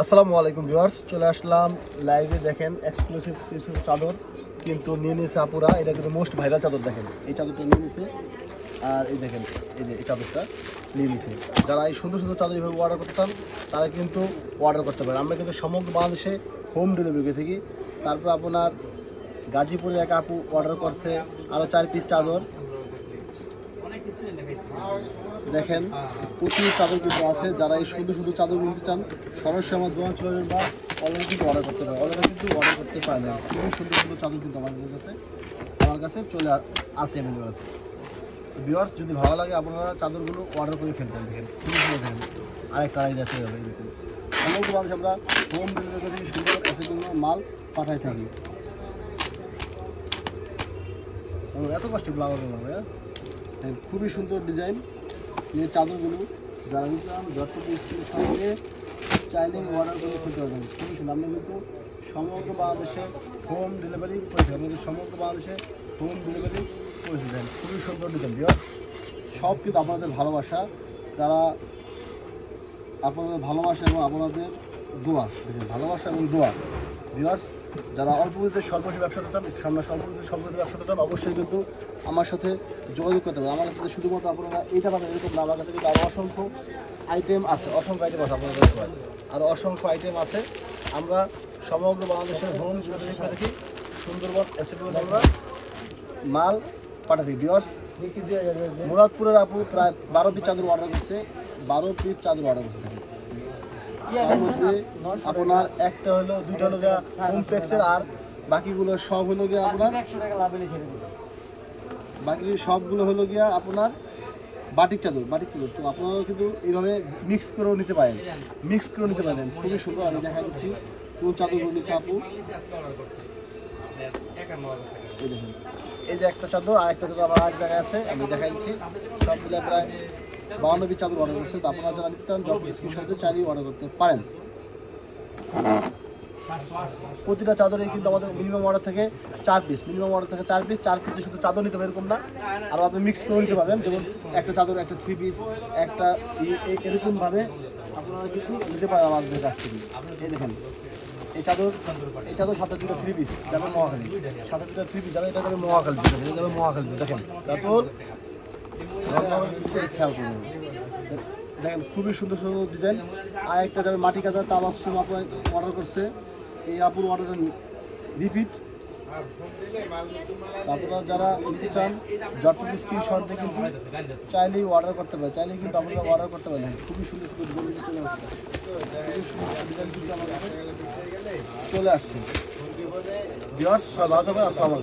আসসালামু আলাইকুম ভিউয়ার্স, চলে আসলাম লাইভে দেখেন এক্সক্লুসিভ কিছু চাদর, কিন্তু নিয়ে নিয়েছে আপুরা, এটা কিন্তু মোস্ট ভাইরাল চাদর, দেখেন, এই চাদরটা নিয়ে নিয়েছে, আর এই দেখেন, এই যে এই চাদরটা নিয়ে নিয়েছে। যারা এই সুন্দর সুন্দর চাদর এইভাবে অর্ডার করতাম তারা কিন্তু অর্ডার করতে পারে আমরা কিন্তু সমগ্র বাংলাদেশে হোম ডেলিভারি থাকি। তারপর আপনার গাজীপুরে এক আপু অর্ডার করছে আরও চার পিস চাদর। দেখেন প্রচুর চাদর কিন্তু আছে। যারা এই সুন্দর সুন্দর চাদর নিতে চান সরাসরি আমার দোকান চলে যাবেন বা অনলাইনে কিন্তু অর্ডার করতে পারে অনলাইনে কিন্তু অর্ডার করতে পারেন। খুবই সুন্দর সুন্দর চাদর কিন্তু আমাদের কাছে আমার কাছে চলে আসে অ্যাভেলেবেল আছে। ভিউয়ার্স যদি ভালো লাগে আপনারা চাদরগুলো অর্ডার করে ফেলবেন দেখেন খুবই সুন্দর দেখেন। আরেকটা আড়াই দেখে যাবে দেখুন। সমগ্র মানুষ আমরা হোম ডেলিভারি করে সুন্দর জন্য মাল পাঠাই থাকি। এত কষ্ট ব্লাউজ ভাইয়া হ্যাঁ, খুবই সুন্দর ডিজাইন এই চাদরগুলো যারা নিতাম যত স্কুলের সঙ্গে চাইলে অর্ডার করে খুলতে পারবেন। খুবই সুন্দর। আমরা কিন্তু সমগ্র বাংলাদেশে হোম ডেলিভারি করে থাকি আমাদের সমগ্র বাংলাদেশে হোম ডেলিভারি করে খুবই সুন্দর ডিজাইন বিয়ার সব কিন্তু আপনাদের ভালোবাসা। তারা আপনাদের ভালোবাসা এবং আপনাদের দোয়া। ভালোবাসা এবং দোয়া। ভিউয়ার্স যারা অল্প পুঁজিতে স্বল্পটি ব্যবসা করতে চান, সামনে স্বল্প পুঁজিতে স্বল্প পুঁজিতে ব্যবসা করতে চান, অবশ্যই কিন্তু আমার সাথে যোগাযোগ করতে হবে আমার কাছে শুধুমাত্র আপনারা এইটা পাবেন, এরকম না আমার কাছে কিন্তু আরও অসংখ্য আইটেম আছে, অসংখ্য আইটেম আছে আপনাদের কাছে। আরও অসংখ্য আইটেম আছে। আমরা সমগ্র বাংলাদেশের হোম থাকি, সুন্দরবন এসএপি আমরা মাল পাঠাতে। ভিউয়ার্স মুরাদপুরের আপু প্রায় বারো পিস চাদর অর্ডার করছে, বারো পিস চাদর অর্ডার করছে। মধ্যে আপনার একটা হলো, দুইটা হলো গিয়া কমপ্লেক্সের আর বাকিগুলো সব হলো গিয়া আপনার বাকি সবগুলো হলো গিয়া আপনার বাটিক চাদর বাটিক চাদর। তো আপনারাও কিন্তু এইভাবে মিক্স করেও নিতে পারেন মিক্স করেও নিতে পারেন। খুবই সুন্দর, আমি দেখা দিচ্ছি কোন চাদরগুলো নিচ্ছে আপু। এই এই যে একটা চাদর আর একটা চাদর আমার এক জায়গায় আছে, আমি দেখা দিচ্ছি। সবগুলো প্রায় বাউন্ন চাদর অর্ডার করছে তো আপনারা যারা নিতে চান জব স্ক্রিনশটে চাইলেই অর্ডার করতে পারেন। প্রতিটা চাদরে কিন্তু আমাদের মিনিমাম অর্ডার থেকে চার পিস মিনিমাম অর্ডার থেকে চার পিস চার পিসে শুধু চাদর নিতে হবে এরকম না। আর আপনি মিক্স করে নিতে পারবেন। যেমন একটা চাদর, একটা থ্রি পিস একটা এরকমভাবে আপনারা কিন্তু নিতে পারেন আমাদের কাছ থেকে। এই দেখেন, এই চাদর এই চাদর সাথে দুটো থ্রি পিস যাবে মহাখালী। সাথে দুটো থ্রি পিস যাবে এটা যাবে মহাখালী যাবে মহাখালী, দেখেন, চাদর দেখেন, খুবই সুন্দর সুন্দর ডিজাইন আর একটা যাবে মাটি কাদা তাবাসুম আপু অর্ডার করছে। এই আপুর অর্ডারের রিপিট আপনারা যারা নিতে চান জটপট স্ক্রিনশট দিয়ে কিন্তু চাইলেই অর্ডার করতে পারে চাইলেই কিন্তু আপনারা অর্ডার করতে পারেন। খুবই সুন্দর সুন্দর চলে আসছে। চলে আসছে। থাকবেন, আসসালামু